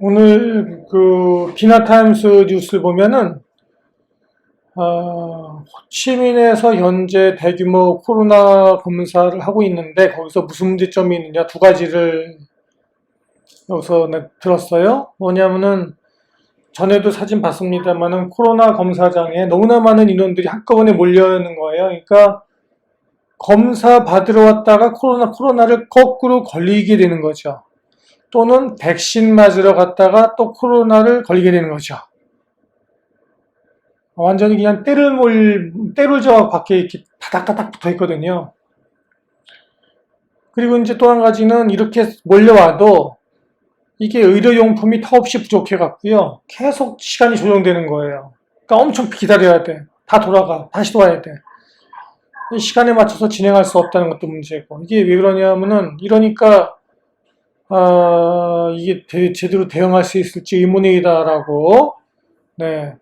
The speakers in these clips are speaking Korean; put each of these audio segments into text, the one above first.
오늘 그 비나타임스 뉴스를 보면은 어, 호치민에서 현재 대규모 코로나 검사를 하고 있는데 거기서 무슨 문제점이 있느냐 두 가지를 여기서 내- 들었어요. 뭐냐면은 전에도 사진 봤습니다만은 코로나 검사장에 너무나 많은 인원들이 한꺼번에 몰려 있는 거예요. 그러니까 검사 받으러 왔다가 코로나 코로나를 거꾸로 걸리게 되는 거죠. 또는 백신 맞으러 갔다가 또 코로나를 걸리게 되는 거죠. 완전히 그냥 때를 몰, 때를 저 밖에 이렇게 바닥바닥 붙어 있거든요. 그리고 이제 또 한 가지는 이렇게 몰려와도 이게 의료용품이 턱없이 부족해 갖고요. 계속 시간이 조정되는 거예요. 그러니까 엄청 기다려야 돼. 다 돌아가. 다시 와야 돼. 이 시간에 맞춰서 진행할 수 없다는 것도 문제고. 이게 왜 그러냐면은 이러니까 아, 이게 대- 제대로 대응할 수 있을지 의문이다라고, 네.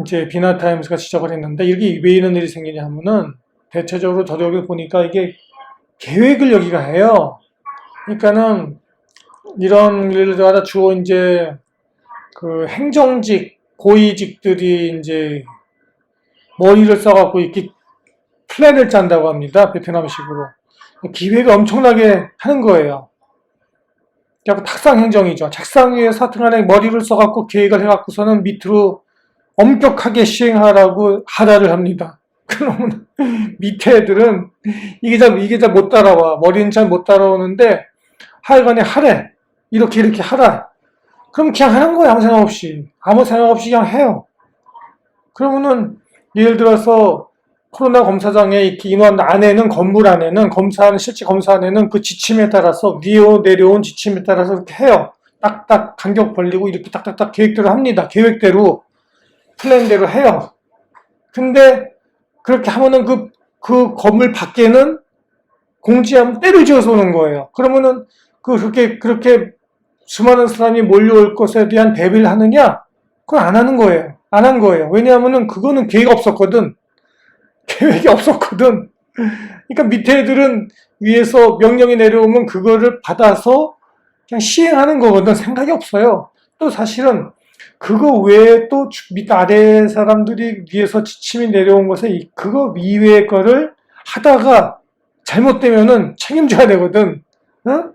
이제 비나 타임스가 지적을 했는데, 이게 왜 이런 일이 생기냐 하면은, 대체적으로 여기 보니까 이게 계획을 여기가 해요. 그러니까는, 이런 일을 갖다 주로 이제, 그 행정직, 고위직들이 이제, 머리를 써갖고 이렇게 플랜을 짠다고 합니다. 베트남식으로. 기획을 엄청나게 하는 거예요. 그러니까 탁상 행정이죠. 책상 위에 사탕안에 머리를 써갖고 계획을 해갖고서는 밑으로 엄격하게 시행하라고 하라를 합니다. 그러면 밑에 애들은 이게 잘, 이게 잘 못 따라와. 머리는 잘 못 따라오는데 하여간에 하래. 이렇게 이렇게 하라. 그럼 그냥 하는 거야. 아무 생각 없이. 아무 생각 없이 그냥 해요. 그러면은 예를 들어서 코로나 검사장의 인원 안에는 건물 안에는 검사하는 실제 검사 안에는 그 지침에 따라서 위에 내려온 지침에 따라서 이렇게 해요. 딱딱 간격 벌리고 이렇게 딱딱딱 계획대로 합니다. 계획대로 플랜대로 해요. 근데 그렇게 하면은 그, 그 건물 밖에는 공지하면 때를 지어서 오는 거예요. 그러면은 그 그렇게 그렇게 수많은 사람이 몰려올 것에 대한 대비를 하느냐? 그건 안 하는 거예요. 안 한 거예요. 왜냐하면은 그거는 계획 없었거든. 계획이 없었거든. 그러니까 밑에 애들은 위에서 명령이 내려오면 그거를 받아서 그냥 시행하는 거거든. 생각이 없어요. 또 사실은 그거 외에 또 주- 밑 아래 사람들이 위에서 지침이 내려온 것에 이- 그거 이외의 거를 하다가 잘못되면은 책임져야 되거든. 응?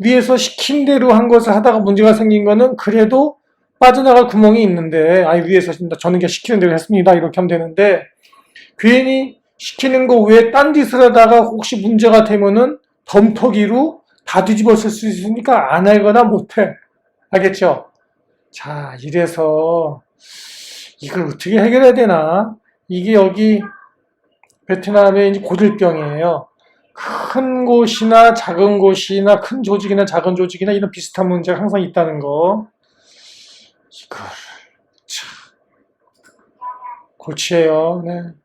위에서 시킨 대로 한 것을 하다가 문제가 생긴 거는 그래도 빠져나갈 구멍이 있는데, 아, 위에서 저는 그냥 시키는 대로 했습니다. 이렇게 하면 되는데, 괜히 시키는 거 외에 딴 짓을 하다가 혹시 문제가 되면은 덤터기로 다 뒤집어 쓸 수 있으니까 안 하거나 못해. 알겠죠? 자, 이래서 이걸 어떻게 해결해야 되나? 이게 여기 베트남의 고질병이에요. 큰 곳이나 작은 곳이나 큰 조직이나 작은 조직이나 이런 비슷한 문제가 항상 있다는 거. 이걸 참 골치예요. 네.